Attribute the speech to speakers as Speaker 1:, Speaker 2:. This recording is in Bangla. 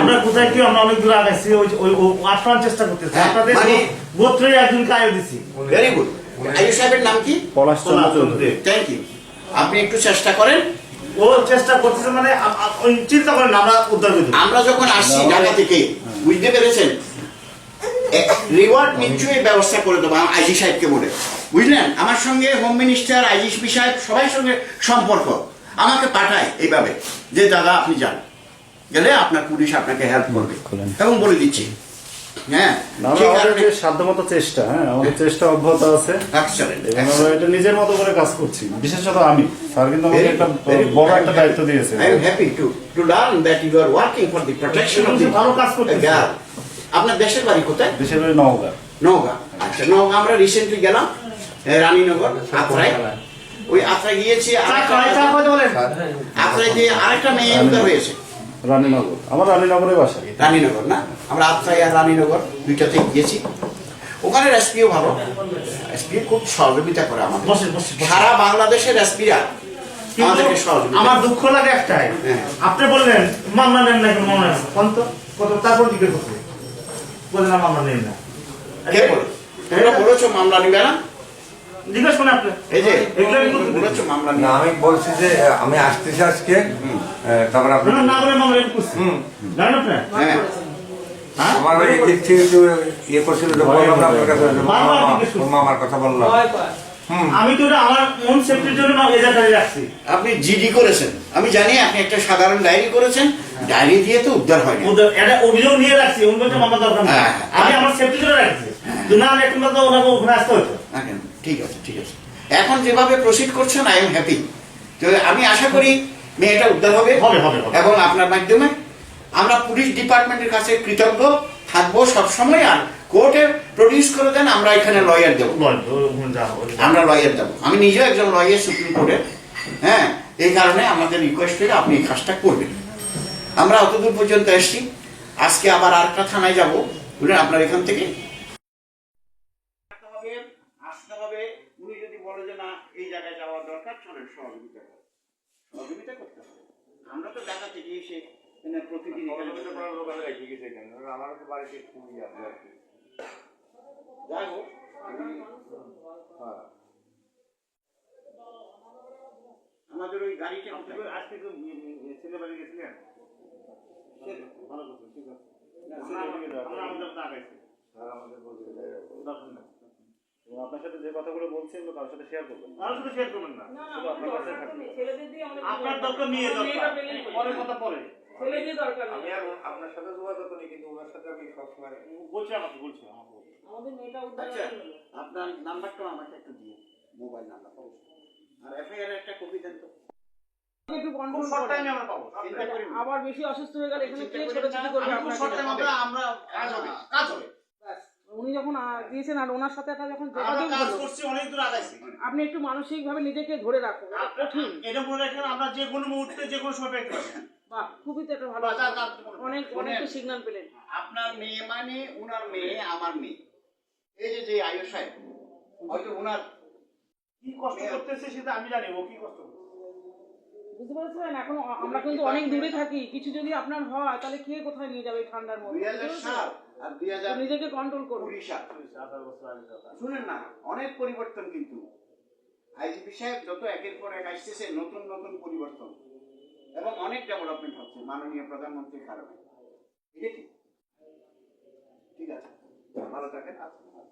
Speaker 1: আমরা কোথায় কি আমরা অনেক দূর আগাইছি ওই ওই ও আটকানোর চেষ্টা করতেছি।
Speaker 2: হ্যাঁ,
Speaker 1: আপনাদের
Speaker 2: মানে-
Speaker 1: গোত্রই একজনকে আয় দিছি।
Speaker 2: ভেরি গুড আয়ুষ সাহেবের নাম কি?
Speaker 3: পলাশ চন্দ্র
Speaker 2: থ্যাংক ইউ আপনি একটু চেষ্টা করেন।
Speaker 1: ও চেষ্টা করতেছে মানে চিন্তা করেন না, আমরা উদ্ধার করে
Speaker 2: আমরা যখন আসছি ঢাকা থেকে বুঝতে পেরেছেন? রিওয়ার্ড নিশ্চয়ই ব্যবস্থা করে দেবো আইজি সাহেবকে বলে। বুঝলেন? আমার সঙ্গে হোম মিনিস্টার আইজিপি সাহেব সবাই সঙ্গে সম্পর্ক। আমাকে পাঠায় এইভাবে যে দাদা আপনি যান। গেলে আপনার পুলিশ আপনাকে হেল্প করবে। এবং বলে দিচ্ছি। হ্যাঁ
Speaker 3: সাধ্যমত চেষ্টা হ্যাঁ আমাদের চেষ্টা অব্যাহত আছে।
Speaker 2: Excellent,
Speaker 3: এবং
Speaker 2: excellent.
Speaker 3: আমরা এটা নিজের মতো করে কাজ করছি বিশেষত আমি। স্যার কিন্তু আমাকে একটা
Speaker 2: good, very good.
Speaker 3: বড় একটা দায়িত্ব দিয়েছে।
Speaker 2: I am happy to to learn that you are working for the protection of the
Speaker 1: ভালো কাজ
Speaker 2: girl. আপনার দেশের বাড়ি কোথায়?
Speaker 3: দেশের বাড়ি নওগাঁ।
Speaker 2: নওগাঁ। আচ্ছা নওগাঁ আমরা রিসেন্টলি গেলাম। রানীনগর আত্রাই। ওই আত্রাই গিয়েছি
Speaker 1: খাওয়াতে বলেন।
Speaker 2: আত্রাই দিয়ে আরেকটা মেয়ে উদ্ধার হয়েছে।
Speaker 3: রানীনগর। আমার রানীনগরে বাসা।
Speaker 2: রানীনগর না? আমরা আত্রাই আর রানীনগর দুইটাতে গিয়েছি। ওখানে এসপিও ভালো। এসপি খুব সহযোগিতা করে আমাদের।
Speaker 1: বসে বসে বসে।
Speaker 2: সারা বাংলাদেশের সহযোগিতা
Speaker 1: আমার দুঃখ লাগে একটাই।
Speaker 2: হ্যাঁ।
Speaker 1: আপনি বললেন মামলা নেন না মামলা কত কত? তারপর জিজ্ঞেস করতে বলেন না মামলা নেন না।
Speaker 2: কে বলে? তোমরা বলেছ মামলা নিবে না?
Speaker 1: জিজ্ঞেস করেন আপনি।
Speaker 2: এই যে
Speaker 1: আমি
Speaker 2: বলেছ মামলা
Speaker 4: না আমি বলছি যে আমি আসতেছি আজকে। তারপর আপনি
Speaker 1: না, না বলে মামলা করছি। জানেন আপনি?
Speaker 2: হ্যাঁ
Speaker 1: হ্যাঁ।
Speaker 4: আমার ওই ইয়ে করছিল যে বললাম আপনার কাছে। মামার কথা বললাম।
Speaker 1: আমি তো এটা আমার মন সেফটির জন্য রাখছি।
Speaker 2: আপনি জিডি করেছেন। আমি জানি আপনি একটা সাধারণ ডায়েরি করেছেন। ডায়েরি দিয়ে তো উদ্ধার হয় না
Speaker 1: এটা অভিযোগ নিয়ে রাখছি মামলা দরকার
Speaker 2: হ্যাঁ।
Speaker 1: আমি আমার সেফটির জন্য রাখছি। না হলে তো ওনাকে ওখানে আসতে হতো।
Speaker 2: না কেন? ঠিক আছে ঠিক আছে। এখন যেভাবে প্রসিড করছেন আই এম হ্যাপি তো আমি আশা করি মেয়েটা উদ্ধার হবে
Speaker 1: হবে, হবে।
Speaker 2: এবং আপনার মাধ্যমে আমরা পুলিশ ডিপার্টমেন্টের কাছে কৃতজ্ঞ থাকব সবসময় আর কোর্টে প্রডিউস করে দেন আমরা এখানে লয়ার দেবো। আমরা লয়ার দেবো। আমি নিজেও একজন লয়ার সুপ্রিম কোর্টের হ্যাঁ এই কারণে আমাদের রিকোয়েস্ট করে আপনি এই কাজটা করবেন। আমরা অতদূর পর্যন্ত এসছি। আজকে আবার আরেকটা থানায় যাব। বুঝলেন আপনার এখান থেকে আসতে হবে উনি যদি বলে যে না এই জায়গায় যাওয়া দরকার চলেন সহযোগিতা করো। সহযোগিতা করতে হবে। আমরা তো ঢাকা থেকে এসে প্রতিদিন
Speaker 4: আমার তো বাড়িতে খুবই আছে আর কি।
Speaker 2: যাই হোক আমি- আমাদের ওই গাড়িটা
Speaker 1: আজকে তো ছেলে বাড়ি গেছিলেন? ভালো করছেন ঠিক আছে। আমরা- আমাদের না গাইছি
Speaker 4: আমাদের বলতে
Speaker 1: দর্শন নেই
Speaker 3: এবং আপনার সাথে যে কথাগুলো বলছি এগুলো কারোর সাথে শেয়ার করবেন?
Speaker 1: কারোর সাথে শেয়ার করবেন না।
Speaker 5: নেই ছেলেদের দিয়ে আমাদের
Speaker 1: আপনার দরকার নিয়ে দরকার। পরের কথা পরে
Speaker 5: ছেলে দিয়ে দরকার
Speaker 4: আমি আর আপনার সাথে যোগাযোগ করি কিন্তু ওনার সাথে আমি সবসময়
Speaker 1: বলছি আমাকে বলছি আমাকে
Speaker 5: আমাদের মেয়েটা উদ্ধার
Speaker 2: আচ্ছা। আপনার নাম্বারটা আমাকে একটু দিয়ে মোবাইল নাম্বার আর এফআইআর একটা কপি দেন তো।
Speaker 5: আবার বেশি অসুস্থ হয়ে গেলে এখানে কে ছোট ছোট করবে
Speaker 1: আমরা কাজ হবে কাজ হবে।
Speaker 5: যখন দিয়েছেন আর ওনার সাথে একটা যখন যোগাযোগ
Speaker 1: কাজ করছি অনেক দূর আগাইছি।
Speaker 5: আপনি একটু মানসিক ভাবে নিজেকে ধরে রাখুন কঠিন।
Speaker 1: এটা মনে রাখেন আমরা যে কোনো মুহূর্তে যে কোনো সময় পেতে পারি
Speaker 5: বাহ খুবই তো একটা ভালো অনেক অনেক সিগন্যাল পেলেন।
Speaker 2: আপনার মেয়ে মানে উনার মেয়ে আমার মেয়ে। এই যে যে আয়ুষ সাহেব হয়তো উনার
Speaker 1: কি কষ্ট করতেছে সেটা আমি জানি ও কি কষ্ট করছে
Speaker 5: বুঝতে পারছেন? এখন আমরা কিন্তু অনেক দূরে থাকি কিছু যদি আপনার হয় তাহলে কে কোথায় নিয়ে যাবে ঠান্ডার মধ্যে? নিজেকে কন্ট্রোল করুন
Speaker 2: শুনেন না অনেক পরিবর্তন কিন্তু। আইজিপি সাহেব যত একের পর এক আসতেছে নতুন নতুন পরিবর্তন। এবং অনেক ডেভেলপমেন্ট হচ্ছে মাননীয় প্রধানমন্ত্রীর কারণে। ঠিক আছে? ঠিক আছে। ভালো থাকেন